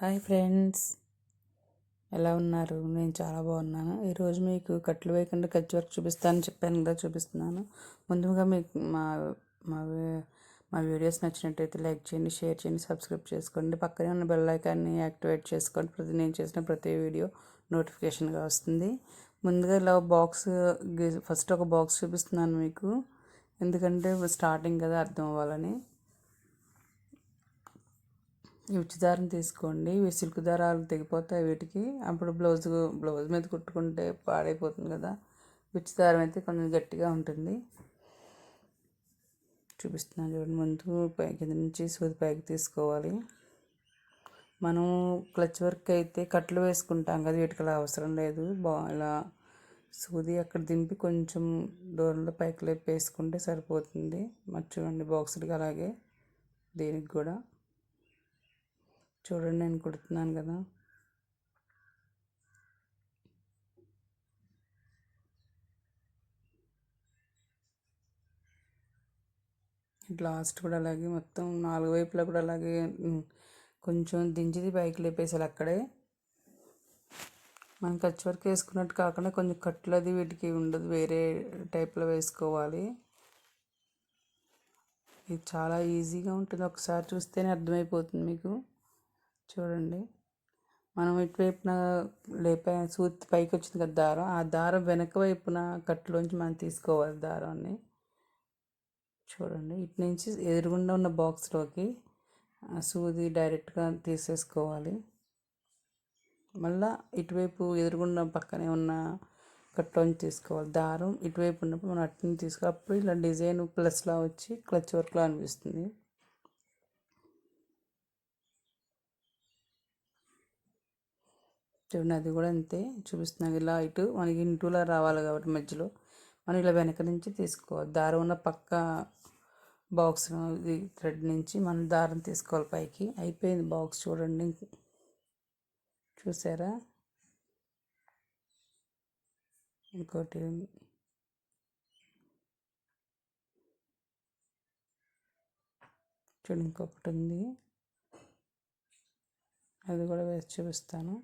Hi friends. ఎలా ఉన్నారు? నేను చాలా బాగున్నాను. ఈరోజు మీకు కట్లు వేయకుండా ఖర్చు వర్క్ చూపిస్తానని చెప్పాను కదా చూపిస్తున్నాను. ముందుగా మీకు మా మా మా వీడియోస్ నచ్చినట్టయితే లైక్ చేయండి షేర్ చేయండి సబ్స్క్రైబ్ చేసుకోండి. పక్కనే ఉన్న బెల్ ఐకాన్ని యాక్టివేట్ చేసుకోండి. ప్రతి నేను చేసిన ప్రతి వీడియో నోటిఫికేషన్గా వస్తుంది. ముందుగా ఇలా బాక్స్ ఫస్ట్ ఒక బాక్స్ చూపిస్తున్నాను మీకు. ఎందుకంటే స్టార్టింగ్ కదా అర్థం అవ్వాలని. ఉచ్చి దారం తీసుకోండి. ఇవి సిల్క్ దారాలు తెగిపోతాయి వీటికి. అప్పుడు బ్లౌజ్ బ్లౌజ్ మీద కుట్టుకుంటే పాడైపోతుంది కదా. ఉచ్చి దారం అయితే కొంచెం గట్టిగా ఉంటుంది. చూపిస్తున్నాను చూడండి. ముందు పై కింద నుంచి సూది పైకి తీసుకోవాలి. మనం క్లచ్ వర్క్ అయితే కట్లు వేసుకుంటాం కదా వీటికి అలా అవసరం లేదు. బా ఇలా సూది అక్కడ దింపి కొంచెం దూరంలో పైకి లేపి వేసుకుంటే సరిపోతుంది. మరి చూడండి బాక్సులకి అలాగే దీనికి కూడా. చూడండి నేను కుడుతున్నాను కదా. లాస్ట్ కూడా అలాగే మొత్తం నాలుగు వైపులా కూడా అలాగే కొంచెం దించిది పైకి లేపేసాలి అక్కడే. మనం ఖర్చు వరకు వేసుకున్నట్టు కాకుండా కొంచెం కట్లు అది వీటికి ఉండదు వేరే టైప్లో వేసుకోవాలి. ఇది చాలా ఈజీగా ఉంటుంది. ఒకసారి చూస్తేనే అర్థమైపోతుంది మీకు. చూడండి. మనం ఇటువైపున లేప సూతి పైకి వచ్చింది కదా దారం. ఆ దారం వెనక వైపున కట్టులోంచి మనం తీసుకోవాలి దారాన్ని. చూడండి. ఇటు నుంచి ఎదురుగుండా ఉన్న బాక్స్లోకి సూది డైరెక్ట్గా తీసేసుకోవాలి. మళ్ళా ఇటువైపు ఎదురుగుండా పక్కనే ఉన్న కట్టులోంచి తీసుకోవాలి. దారం ఇటువైపు ఉన్నప్పుడు మనం అట్ని తీసుకోవాలి. అప్పుడు ఇలా డిజైన్ ప్లస్లా వచ్చి క్లచ్ వర్క్లా అనిపిస్తుంది. చూడండి అది కూడా అంతే చూపిస్తున్నాను ఇలా ఇటు మనకి ఇంటూలా రావాలి కాబట్టి మధ్యలో. మనం ఇలా వెనక నుంచి తీసుకోవాలి. దారం ఉన్న పక్క బాక్స్ థ్రెడ్ నుంచి మనం దారం తీసుకోవాలి పైకి. అయిపోయింది బాక్స్ చూడండి. చూసారా? ఇంకోటి చూడండి ఇంకొకటి ఉంది. అది కూడా వేసి చూపిస్తాను.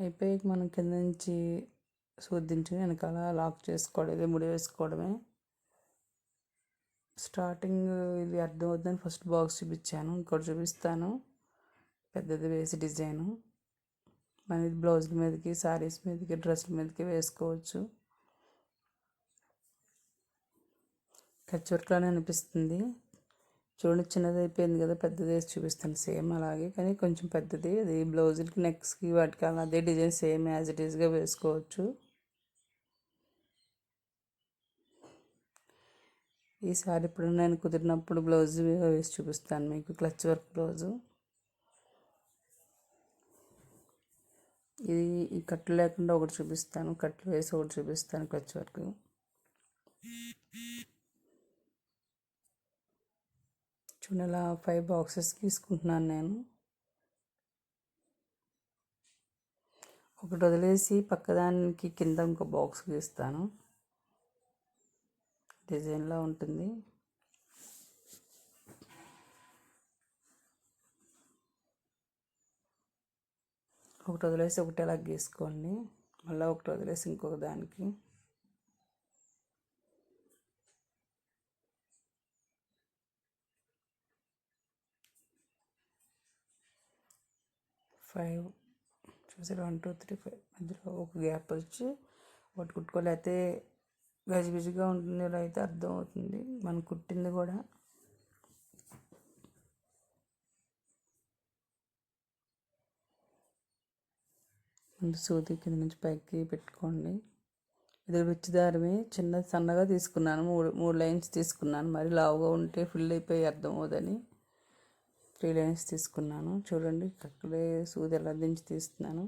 అయిపోయాక మనం కింద నుంచి శుద్ధించుకుని వెనకాల లాక్ చేసుకోవడం ముడి వేసుకోవడమే. స్టార్టింగ్ ఇది అర్థమవుతుందని ఫస్ట్ బాక్స్ చూపించాను ఇంకోటి చూపిస్తాను. పెద్దది వేసి డిజైను. మన బ్లౌజుల మీదకి శారీస్ మీదకి డ్రెస్ల మీదకి వేసుకోవచ్చు. కచ్ వర్క్లోనే అనిపిస్తుంది. చూడండి చిన్నది అయిపోయింది కదా పెద్దది వేసి చూపిస్తాను. సేమ్ అలాగే కానీ కొంచెం పెద్దది. అది బ్లౌజులకి నెక్స్కి వాటికి అలా అదే డిజైన్ సేమ్ యాజ్ ఇట్ ఈస్గా వేసుకోవచ్చు. ఈసారి ఇప్పుడు నేను కుదిరినప్పుడు బ్లౌజ్ వేసి చూపిస్తాను మీకు క్లచ్ వర్క్ బ్లౌజు. ఇది ఈ కట్లు లేకుండా ఒకటి చూపిస్తాను కట్లు వేసి ఒకటి చూపిస్తాను క్లచ్ వర్క్. చూడండి అలా ఫైవ్ బాక్సెస్ తీసుకుంటున్నాను నేను. ఒకటి వదిలేసి పక్కదానికి కింద ఇంకో బాక్స్ గీస్తాను. డిజైన్లా ఉంటుంది. ఒకటి వదిలేసి ఒకటి అలా గీసుకోండి. మళ్ళీ ఒకటి వదిలేసి ఇంకొక దానికి. ఫైవ్ చూసారు వన్ టూ త్రీ ఫైవ్ మధ్యలో ఒక గ్యాప్ వచ్చి ఒకటి కుట్టుకోలేకపోతే గజిబిజిగా ఉంటుంది అయితే అర్థమవుతుంది మనం కుట్టింది కూడా ముందు సూది కింద నుంచి పైకి పెట్టుకోండి. ఇది రుచి దారమే చిన్న సన్నగా తీసుకున్నాను. మూడు మూడు లైన్స్ తీసుకున్నాను. మరి లావుగా ఉంటే ఫుల్ అయిపోయి అర్థం అవుదని త్రీ లైన్స్ తీసుకున్నాను. చూడండి అక్కడే సూది ఎలా దించి తీస్తున్నాను.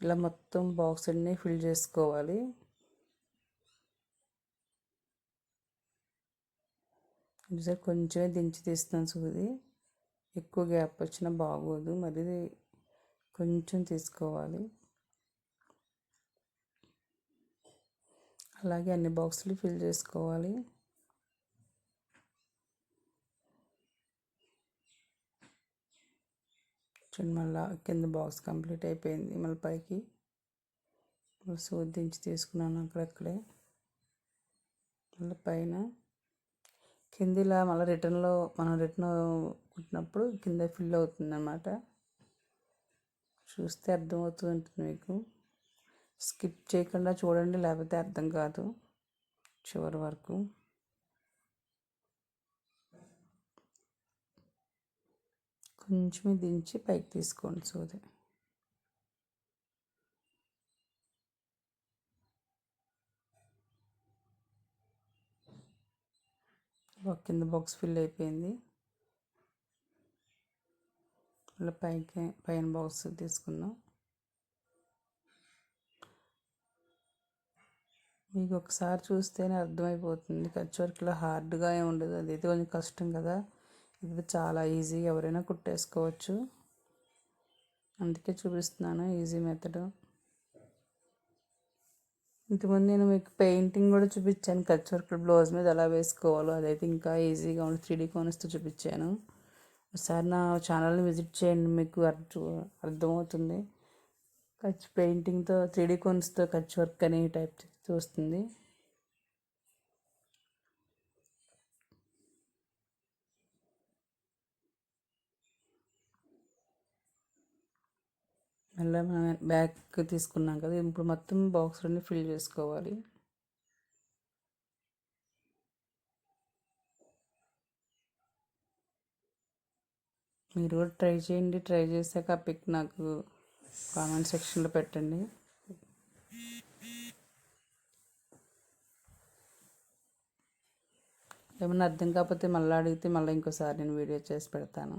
ఇలా మొత్తం బాక్స్ అన్నీ ఫిల్ చేసుకోవాలి. సార్ కొంచెమే దించి తీస్తున్నాను సూది. ఎక్కువ గ్యాప్ వచ్చినా బాగోదు మరి కొంచెం తీసుకోవాలి. అలాగే అన్ని బాక్సులు ఫిల్ చేసుకోవాలి. చూడండి మళ్ళీ కింద బాక్స్ కంప్లీట్ అయిపోయింది. మళ్ళీ పైకి సూది తీసుకున్నాను అక్కడక్కడే. మళ్ళీ పైన కింద ఇలా మళ్ళీ రిటర్న్లో మనం రిటర్న్ కుట్టినప్పుడు కింద ఫిల్ అవుతుంది అన్నమాట చూస్తే అర్థమవుతూ ఉంటుంది మీకు. స్కిప్ చేయకుండా చూడండి లేకపోతే అర్థం కాదు చివరి వరకు. కొంచెం దించి పైకి తీసుకోండి సోది. కింద బాక్స్ ఫిల్ అయిపోయింది. ఇలా పైకి పైన బాక్స్ తీసుకుందాం. మీకు ఒకసారి చూస్తేనే అర్థమైపోతుంది. ఖర్చు వర్క్లో హార్డ్గా ఏమి ఉండదు. అది అయితే కొంచెం కష్టం కదా. ఇది చాలా ఈజీ ఎవరైనా కుట్టేసుకోవచ్చు. అందుకే చూపిస్తున్నాను ఈజీ మెథడ్ ఇంతకుముందు నేను మీకు పెయింటింగ్ కూడా చూపించాను. కచ్ వర్క్ బ్లౌజ్ మీద ఎలా వేసుకోవాలో అదైతే ఇంకా ఈజీగా ఉంది త్రీ డీ కోన్స్తో చూపించాను. ఒకసారి నా ఛానల్ని విజిట్ చేయండి మీకు అర్థం అర్థమవుతుంది. కచ్ పెయింటింగ్తో త్రీ డీ కోన్స్తో కచ్ వర్క్ అనే టైప్ చూస్తుంది. మళ్ళీ మనం బ్యాక్ తీసుకున్నాం కదా ఇప్పుడు మొత్తం బాక్స్లన్నీ ఫిల్ చేసుకోవాలి. మీరు కూడా ట్రై చేయండి ట్రై చేశాక ఆ పిక్ నాకు కామెంట్ సెక్షన్లో పెట్టండి. ఏమైనా అర్థం కాకపోతే మళ్ళీ అడిగితే మళ్ళీ ఇంకోసారి నేను వీడియో చేసి పెడతాను.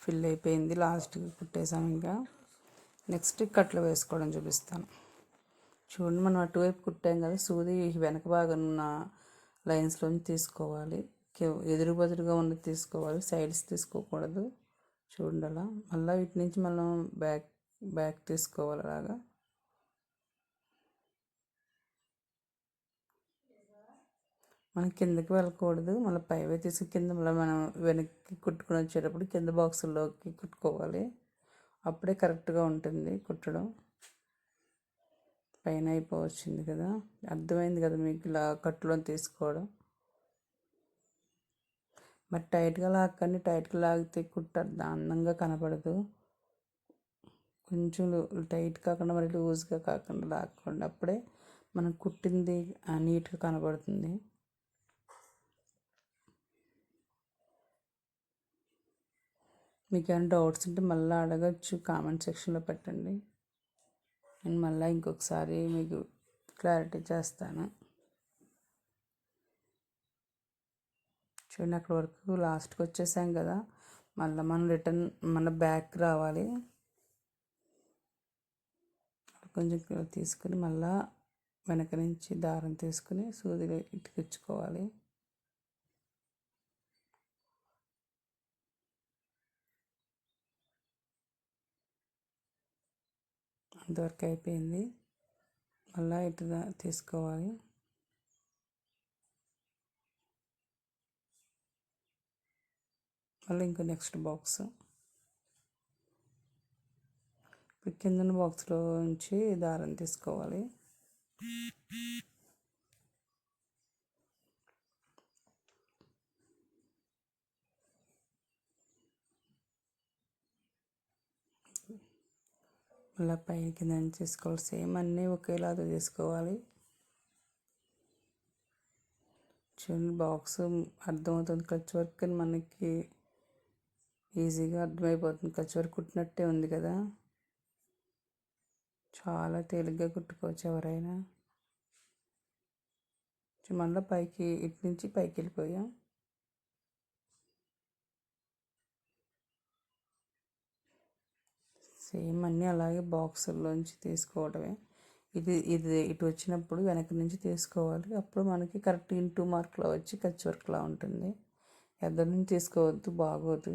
ఫిల్ అయిపోయింది. లాస్ట్కి కుట్టేసాం ఇంకా. నెక్స్ట్ కట్లు వేసుకోవడం చూపిస్తాను. చూడండి మనం అటువైపు కుట్టాం కదా సూది వెనక భాగం ఉన్న లైన్స్లోంచి తీసుకోవాలి. ఎదురు బదురుగా ఉన్నది తీసుకోవాలి. సైడ్స్ తీసుకోకూడదు. చూడండి అలా. మళ్ళీ వీటి నుంచి మనం బ్యాక్ బ్యాక్ తీసుకోవాలి అలాగా. మనం కిందకి వెళ్ళకూడదు. మళ్ళీ పైవే తీసుకు కింద మళ్ళీ మనం వెనక్కి కుట్టుకుని వచ్చేటప్పుడు కింద బాక్సుల్లోకి కుట్టుకోవాలి. అప్పుడే కరెక్ట్గా ఉంటుంది కుట్టడం. పైన అయిపోవచ్చింది కదా. అర్థమైంది కదా మీకు ఇలా కట్టులో తీసుకోవడం. మరి టైట్గా లాక్కండి. టైట్గా లాగితే కుట్ట అందంగా కనపడదు. కొంచెం టైట్ కాకుండా మరి లూజ్గా కాకుండా లాక్కండి. అప్పుడే మనం కుట్టింది నీట్గా కనబడుతుంది మీకు ఏమైనా డౌట్స్ ఉంటే మళ్ళీ అడగచ్చు కామెంట్ సెక్షన్లో పెట్టండి. నేను మళ్ళీ ఇంకొకసారి మీకు క్లారిటీ చేస్తాను. చూడండి అక్కడ వరకు లాస్ట్కి వచ్చేసాం కదా. మళ్ళీ మనం రిటర్న్ మన బ్యాక్ రావాలి. కొంచెం తీసుకుని మళ్ళీ వెనక నుంచి దారం తీసుకుని సూదిలో ఇటుకిచ్చుకోవాలి ఇంతవరకు అయిపోయింది మళ్ళీ ఇటు తీసుకోవాలి. మళ్ళీ ఇంకో నెక్స్ట్ బాక్స్. ఇప్పుడు కింద బాక్స్లో నుంచి దారం తీసుకోవాలి. మళ్ళీ పైన కింద చేసుకోవాలి సేమ్ అన్నీ ఒకేలా తీసుకోవాలి చూడండి బాక్స్ అర్థమవుతుంది ఖర్చు వర్క్ అని మనకి ఈజీగా అర్థమైపోతుంది. ఖర్చు వర్క్ కుట్టినట్టే ఉంది కదా. చాలా తేలిగ్గా కుట్టుకోవచ్చు ఎవరైనా. మళ్ళీ పైకి ఇటు నుంచి పైకి వెళ్ళిపోయాం. సేమ్ అన్నీ అలాగే బాక్సుల్లోంచి తీసుకోవడమే. ఇది ఇది ఇటు వచ్చినప్పుడు వెనక నుంచి తీసుకోవాలి. అప్పుడు మనకి కరెక్ట్ ఇంటూ మార్క్లో వచ్చి కచ్ వర్క్లా ఉంటుంది. ఎద్దరి నుంచి తీసుకోవద్దు బాగోదు.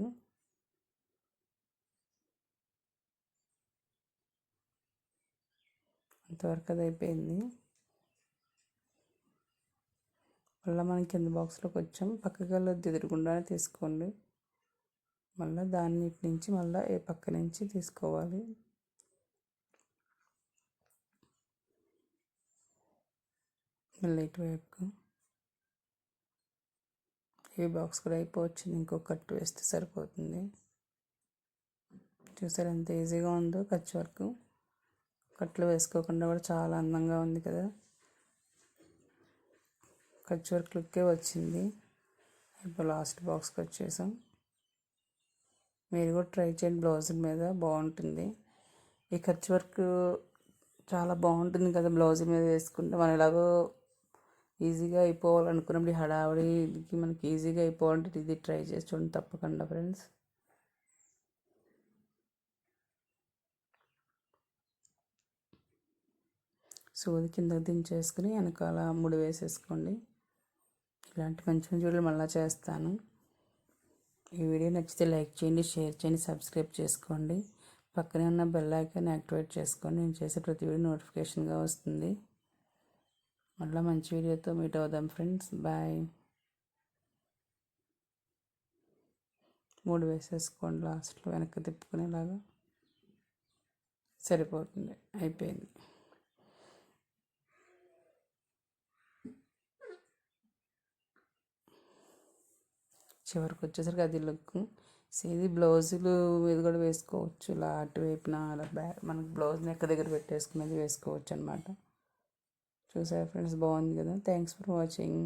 అంతవరకు అది అయిపోయింది. మళ్ళీ మనం కింద బాక్స్లోకి వచ్చాం. పక్కకి వెళ్ళొద్దు ఎదురుగుండానే తీసుకోండి. మళ్ళీ దాన్ని ఇటు నుంచి మళ్ళీ ఏ పక్క నుంచి తీసుకోవాలి? మళ్ళీ ఇటువైపు ఈ బాక్స్ కూడా అయిపోవచ్చింది ఇంకో కట్టు వేస్తే సరిపోతుంది. చూసారు ఎంత ఈజీగా ఉందో ఖర్చు వరకు. కట్లు వేసుకోకుండా కూడా చాలా అందంగా ఉంది కదా. ఖర్చు వర్క్ లుక్కే వచ్చింది. ఇప్పుడు లాస్ట్ బాక్స్కి వచ్చేసాం. మీరు కూడా ట్రై చేయండి. బ్లౌజ్ మీద బాగుంటుంది. ఈ ఖర్చు వర్క్ చాలా బాగుంటుంది కదా బ్లౌజ్ మీద వేసుకుంటే. మనం ఎలాగో ఈజీగా అయిపోవాలనుకున్నప్పుడు ఈ హడావిడికి మనకి ఈజీగా అయిపోవాలంటే ఇది ట్రై చేసి చూడండి తప్పకుండా ఫ్రెండ్స్. సూది కింద దించేసుకుని వెనకాల ముడి వేసేసుకోండి. ఇలాంటి మంచి మంచి వీడియోలు మళ్ళీ చేస్తాను. ఈ వీడియో నచ్చితే లైక్ చేయండి షేర్ చేయండి సబ్స్క్రైబ్ చేసుకోండి. పక్కనే ఉన్న బెల్ ఐకాన్ యాక్టివేట్ చేసుకోండి. నేను చేసే ప్రతి వీడియో నోటిఫికేషన్గా వస్తుంది. మళ్ళీ మంచి వీడియోతో మీట్ అవుదాం ఫ్రెండ్స్. బాయ్. మూడు వేసేసుకోండి లాస్ట్లో వెనక్కి తిప్పుకునేలాగా. సరిపోతుంది. అయిపోయింది. చివరికి వచ్చేసరికి అది లుక్ ఇది బ్లౌజులు మీద కూడా వేసుకోవచ్చు. ఇలా అటువైపున అలా బ్యా మనకు బ్లౌజ్ నెక్క దగ్గర పెట్టేసుకునేది వేసుకోవచ్చు అనమాట చూసారు ఫ్రెండ్స్? బాగుంది కదా? Thanks for watching